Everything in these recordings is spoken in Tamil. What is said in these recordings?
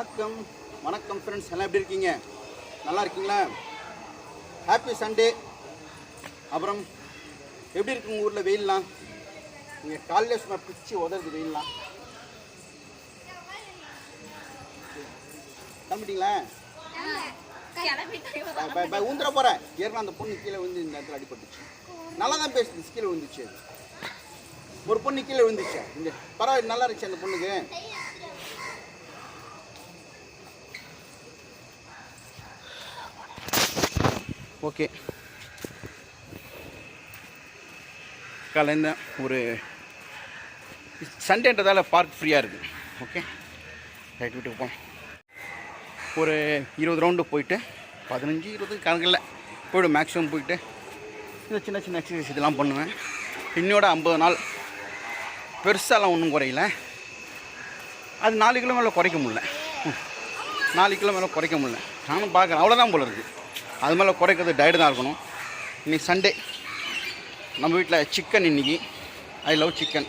வணக்கம். வணக்கம் ஃப்ரெண்ட்ஸ் எல்லாம் எப்படி இருக்கீங்க? நல்லா இருக்கீங்களா? ஹாப்பி சண்டே அப்புறம் எப்படி இருக்கு உங்கள் ஊரில் வெயில்லாம்? இங்கே காலையில் சும்மா பிச்சு உதறது வெயில்லாம். கிளம்பிட்டீங்களா? ஊந்துட போகிறேன் ஏற்கனவே அந்த பொண்ணு கீழே வந்து இந்த இடத்துல அடிபட்டுச்சு. நல்லா தான் பேசுது கீழே விழுந்துச்சு. ஒரு பொண்ணு கீழே விழுந்துச்சு. இந்த பரவாயில்ல நல்லா இருந்துச்சு அந்த பொண்ணுக்கு. ஓகே. காலையில் ஒரு சண்டேன்றதால பார்க் ஃப்ரீயாக இருக்குது ஓகே. ரைட் வீட்டுக்கு போம் ஒரு இருபது ரவுண்டு போயிட்டு பதினஞ்சு இருபது கணக்கில் போய்டும் மேக்ஸிமம் போயிட்டு. இந்த சின்ன சின்ன எக்ஸசைஸ் இதெல்லாம் பண்ணுவேன். இன்னோட ஐம்பது நாள் பெருசாலாம் ஒன்றும் குறையல. அது நாலு கிலோ மேலே குறைக்க முடில நாலு கிலோ மேலே குறைக்க முடில நானும் பார்க்குறேன். அவ்வளோதான் போல இருக்குது அது மேலே குறைக்கிறது டயட் தான் இருக்கணும். இன்றைக்கி சண்டே நம்ம வீட்டில் சிக்கன் இன்னைக்கு. ஐ லவ் சிக்கன்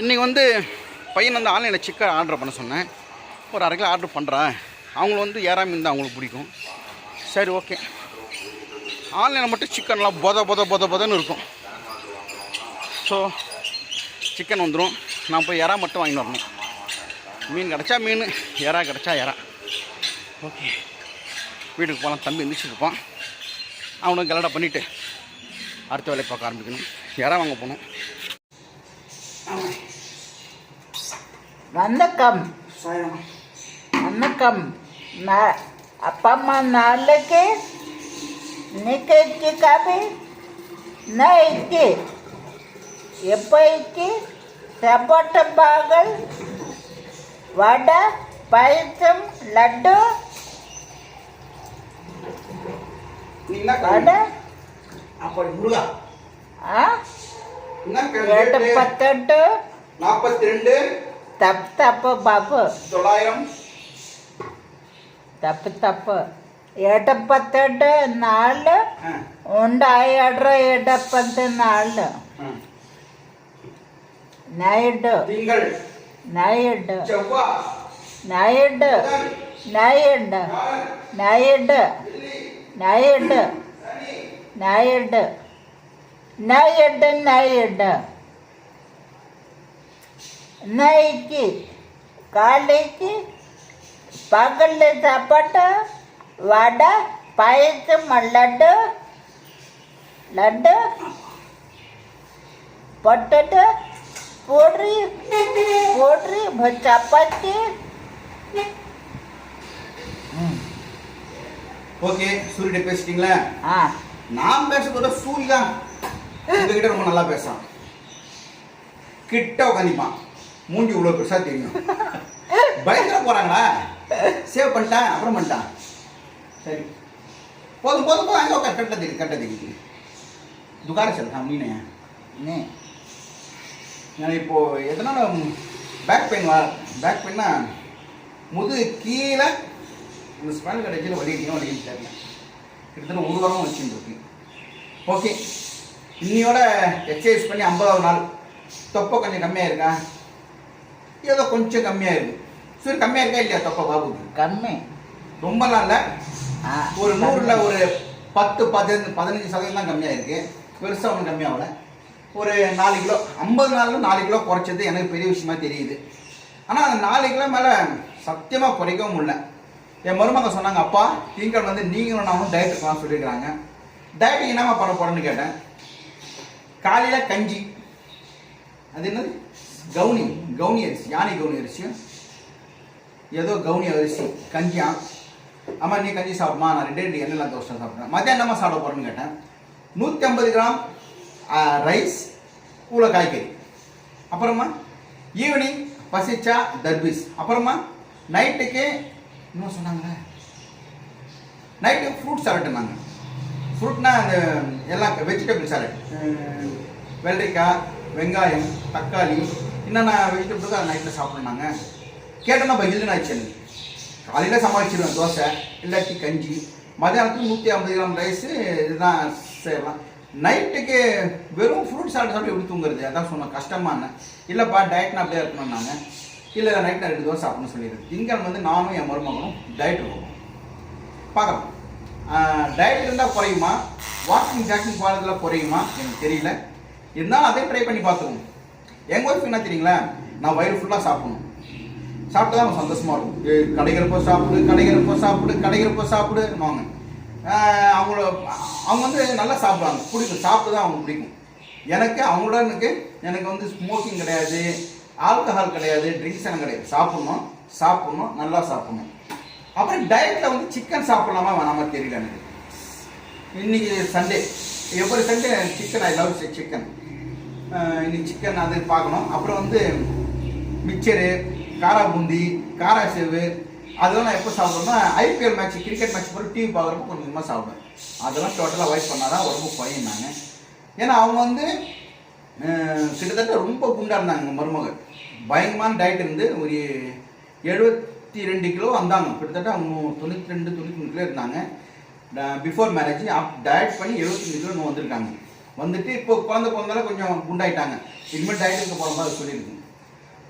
இன்றைக்கி வந்து பையன் வந்து ஆன்லைனில் சிக்கன் ஆர்டர் பண்ண சொன்னேன். ஒரு அரை கிலோ ஆர்டர் பண்ணுறேன் அவங்கள வந்து ஏறா மீன் தான் அவங்களுக்கு பிடிக்கும். சரி ஓகே ஆன்லைனில் மட்டும் சிக்கன்லாம் பொத பொத பொத பொதன்னு இருக்கும். ஸோ சிக்கன் வந்துடும் நான் போய் எறா மட்டும் வாங்கிட்டு வரணும். மீன் கிடச்சா மீன் எறா கிடச்சா எறா ஓகே வீட்டுக்கு போகலாம் தம்பி எந்திரிச்சிருப்பான் அவனுக்கு கலடா பண்ணிவிட்டு அடுத்த வேலையை பார்க்க ஆரம்பிக்கணும். எறா வாங்க போகணும் வணக்கம். வணக்கம். நான் அப்பா அம்மா நாளைக்கு இன்னைக்கு காபி? நான் இட்லி எப்போ சப்போட்ட பாகல் வடை பாயசம் லட்டு ரெண்டு பத்தெட்டு. நாற்பத்தி ரெண்டு தப்பு தப்பு பாப்பு. தொள்ளாயிரம். தப்பு தப்பு. എട്ട് പത്തെട്ട് നാല് ഉണ്ടായി എട എട്ടപ്പത്ത് നാല് നൈഡ് നൈഡ് நாயெட்ட நாயெட்ட நாயெட்ட நாயெட்ட நாய்க்கு காலைக்கு பகலில் சாப்பாட்டு வடை பாயசம் லட்டு லட்டு பொட்டட்டு போடுறி போடுறி சப்பாத்தி ஓகே சூரியனை பேசிட்டீங்களா? ஆ. நான் பேசுறதோட சூரி தான். உங்ககிட்ட ரொம்ப நல்லா பேசுறான். கிட்ட உட்காந்துப்பான் மூஞ்சி இவ்வளோ பெருசா தெரியும். பயங்கர போறாங்களா? சேவ் பண்ணிட்டேன் அப்புறம் பண்ணிட்டான். சரி. போதும் போதும் போதும். அங்கே உட்கார் கட்ட தெரியும் கட்ட தெரியுது துக்கார சார் நான் நீனே இப்போ எதனால பேக் பெயின் வா பேக் பெயின்னா முதுகு கீழே இந்த ஸ்பைனல் கடைச்சியில் வலிக்கிட்டீங்க வலிக்கிட்டு தெரியல கிட்டத்தட்ட ஒரு வாரம் வச்சுருக்கு ஓகே இன்னையோட எக்ஸசைஸ் பண்ணி ஐம்பதாவது நாள். தொப்பை கொஞ்சம் கம்மியாக இருக்கா? ஏதோ கொஞ்சம் கம்மியாக இருக்கு. சரி கம்மியாக இருக்கா இல்லையா தொப்பை பாபுக்கு கம்மி. இல்லை. ஆ ஒரு நூறில் ஒரு பத்து பதினஞ்சு பதினஞ்சு சதவீதம் தான் கம்மியாக இருக்கு பெருசாக ஒன்றும் கம்மியாகல ஒரு நாலு கிலோ ஐம்பது நாளில் நாலு கிலோ குறைச்சது எனக்கு பெரிய விஷயமா தெரியுது. ஆனால் அந்த நாலு கிலோ மேலே சத்தியமாக குறைக்கவும் முடியல. என் மருமக சொன்னாங்க அப்பா திங்கள் வந்து நீங்களும் நானும் டயட் இருக்கலாம் சொல்லியிருக்கிறாங்க டயட்டு என்னம்மா பண்ண போகிறேன்னு கேட்டேன். காலையில் கஞ்சி. அது என்னது? கவுனி. கவுனி அரிசி. யானை கவுனி அரிசியும் ஏதோ கவுனி அரிசி. கஞ்சியா? அம்மா நீ கஞ்சி சாப்பிடுமா? நான் ரெண்டே ரெண்டு எண்ணெய் தோசை சாப்பிட்றேன். மதியம் என்னம்மா சாப்பிட போகிறேன்னு கேட்டேன். நூற்றி ஐம்பது கிராம் ரைஸ் இவ்வளோ காய்கறி அப்புறமா ஈவினிங் பசிச்சா தர்பீஸ். அப்புறமா நைட்டுக்கு இன்னும் சொன்னாங்களே நைட்டு ஃப்ரூட் நாங்கள் ஃப்ரூட்னா அந்த எல்லாம் வெஜிடபிள் சாலட் வெள்ளரிக்காய் வெங்காயம் தக்காளி என்னென்ன வெஜிடபிள்ஸ் அதை நைட்டில் சாப்பிட்ணுனாங்க கேட்டோன்னா பகில்னு ஆச்சு காலையில் சமாளிச்சிடுவேன் தோசை இல்லாட்டி கஞ்சி மதியானத்துக்கு நூற்றி ஐம்பது கிராம் ரைஸு இதுதான் செய்யலாம். நைட்டுக்கு வெறும் ஃப்ரூட் சாப்பிட்டு சாப்பிட்டு எப்படி தூங்குறது? அதான் சொன்னேன் கஷ்டமான இல்லைப்பா டயட்னா அப்படியே இருக்கணும் நாங்கள் இல்லை நைட் நான் ரெண்டு தோசை சாப்பிடணும்னு சொல்லிடுறேன். திங்கள் வந்து நானும் என் மருமகனும் டயட் இருக்கோம் பார்க்கலாம். டயட் இருந்தால் குறையுமா? வாக்கிங் ஜாக்கிங் போகிறதுல குறையுமா? எனக்கு தெரியல. இருந்தாலும் அதையும் ட்ரை பண்ணி பார்த்துருவோம் எங்கள் ஒய்ஃப் என்ன தெரியுங்களா? நான் வயிறு ஃபுல்லாக சாப்பிடணும். சாப்பிட்டு தான் அவங்க சந்தோஷமாக இருக்கும் ஏய், கிடைக்கிறப்போ சாப்பிடு கடைகிறப்போ சாப்பிடு கிடைக்கிறப்போ சாப்பிடுவாங்க அவங்கள அவங்க வந்து நல்லா சாப்பிடுவாங்க. பிடிக்கும். சாப்பிட்டு தான் அவங்க பிடிக்கும். எனக்கு அவங்களோட எனக்கு எனக்கு வந்து ஸ்மோக்கிங் கிடையாது. ஆல்கஹால் கிடையாது ட்ரிங்க்ஸ் எல்லாம் கிடையாது. சாப்பிடணும் சாப்பிடணும் நல்லா சாப்பிடணும். அப்புறம் டயட்டில் வந்து சிக்கன் சாப்பிடலாமா வேணாமா தெரியல எனக்கு. இன்னைக்கு சண்டே எவ்வளோ Sunday chicken I love chicken இன்னைக்கு சிக்கன் அது பார்க்கணும். அப்புறம் வந்து மிக்சரு காரா பூந்தி காரா சேவு அதெல்லாம் நான் எப்போ சாப்பிடுவேன்னா ஐபிஎல் மேட்ச் கிரிக்கெட் மேட்ச் போட்டு டிவி பார்க்குறப்ப கொஞ்சம் கொஞ்சமாக சாப்பிடுவேன். அதெல்லாம் டோட்டலாக அவாய்ட் பண்ணாதான் உடம்பு குறையும் நான். ஏன்னா அவங்க வந்து கிட்டத்தட்ட ரொம்ப குண்டா இருந்தாங்க மருமகள். பயங்கரமான டயட் இருந்து ஒரு எழுபத்தி ரெண்டு கிலோ வந்தாங்க. கிட்டத்தட்ட அவங்க தொண்ணூற்றி ரெண்டு தொண்ணூற்றி மூணு கிலோ இருந்தாங்க. பிஃபோர் மேரேஜ் அப் டயட் பண்ணி எழுபத்தஞ்சு கிலோ இன்னும் வந்திருக்காங்க. வந்துட்டு இப்போ குழந்தை பிறந்தால கொஞ்சம் குண்டாயிட்டாங்க. இனிமேல் டயட் இருக்க போகிற மாதிரி சொல்லியிருக்கு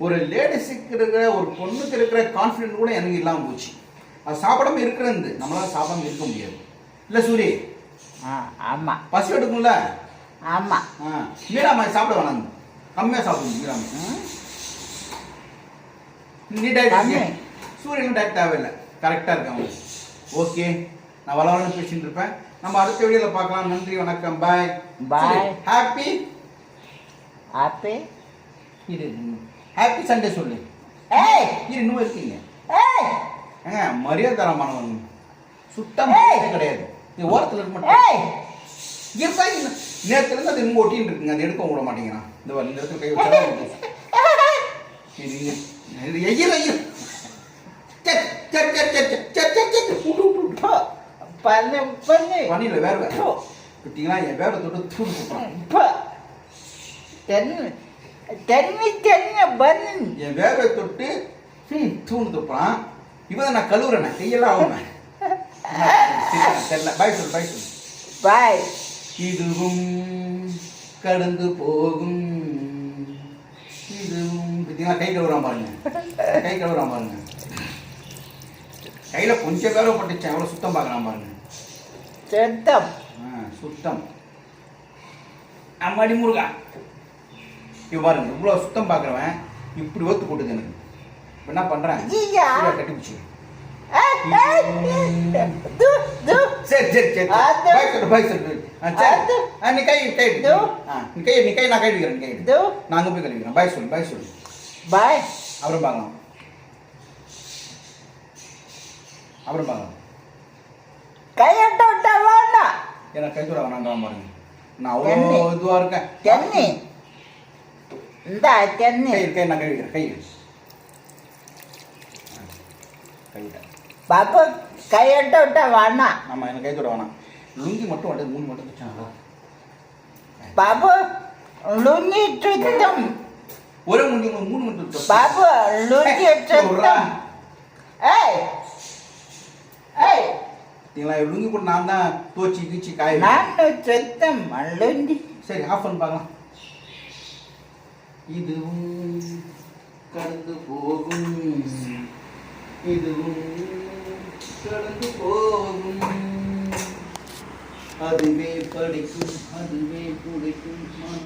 ஒரு லேடிஸுக்கு இருக்கிற ஒரு பொண்ணுக்கு இருக்கிற கான்ஃபிடென்ட் கூட எனக்கு இல்லாமல் போச்சு. அது சாப்பிடாம இருக்கிறது. நம்மளால சாப்பிடாம இருக்க முடியாது. இல்லை சூரி? ஆ ஆமாம் பசி எடுக்கும்ல ஆமாம் ஆ மீராமா சாப்பிட வேணாம். கம்மியாக சாப்பிடணும் மீராமா ம் நீ டயட். சூரியன் டயட் தேவையில்லை. கரெக்டாக இருக்காங்க ஓகே நான் வளவளன்னு பேசிட்டு இருப்பேன். நம்ம அடுத்த வீடியோவில் பார்க்கலாம். நன்றி வணக்கம். Bye Bye. ஹாப்பி ஹாப்பி இரு ஹாப்பி சண்டே சொல்லு. ஏய்! இரு இன்னும் இருக்கீங்க. ஏய்! ஏங்க மரியாதை தரமானவன் சுத்தம். கிடையாது. நீ ஓரத்தில் இருக்க மாட்டேன். ஏய்! இருப்பா நேரத்துலேருந்து அது இங்கே ஒட்டின்னு இருக்குங்க அது எடுக்க விட மாட்டேங்கிறான் இந்த இந்த இடத்துல கை வச்சா இது எகிர் எகிர் பண்ணு பண்ணு பண்ணிடல வேற வேற பார்த்தீங்களா என் வேற தொட்டு தூள் கூப்பிட்றான் தென்னு தென்னு தென்ன பண்ணு என் வேற தொட்டு ம் தூண் துப்புறான் இவன் நான் கழுவுறேன் கையெல்லாம் ஆகும் தெரியல பாய் சொல் பாய் பாய் இதுவும் கடந்து போகும். இதுவும் பார்த்தீங்களா கை கழுவுறான் பாருங்க. கை கழுவுறான் பாருங்க. கையில கொஞ்சம் வேலை பட்டுச்சு எவ்வளோ சுத்தம் பார்க்குறான் பாருங்க. சுத்தம். ஆ சுத்தம். அம்மாடி முருகா. இவ பாருங்க இவ்வளோ சுத்தம் பார்க்குறவன் இப்படி ஒத்து போட்டுது எனக்கு. இப்ப என்ன பண்ணுறேன். கட்டி பிடிச்சி ಸರಿ ಸರಿ ಸರಿ ಬಾಯ್ ಸೊಲ್ಲು ಬಾಯ್ ಸೊಲ್ಲು ಹಾಂ ನೀ ಕೈ ಕೈ ಹಿಡಿದು ಹಾಂ ನೀ ಕೈ ನೀ ಕೈ ನಾ நாங்க நான் அவ்வளோ இதுவாக இருக்கேன் தென்னி இந்த தென்னி கை கை நான் கை கை பாப்பு கையட்ட விட்டா வேண்டாம் ஆமாம் எனக்கு கை தூர வேணாம். லுங்கி மட்டும் வந்து மூணு மட்டும் தச்சாங்களா பாபு லுங்கி சுத்தம் ஒரே முடி மூணு மட்டும் தச்சு. பாபு லுங்கி. சுத்தம் ஏய் ஏய். பார்த்தீங்களா லுங்கி கூட நான் தான் தோச்சி கீச்சி காய. நான் சுத்தம் லுங்கி. சரி ஆஃப் பண்ணி பார்க்கலாம். இதுவும் கடந்து போகும். இதுவும் கடந்து போகும் அதுவே படிக்கும் அதுவே பிடிக்கும்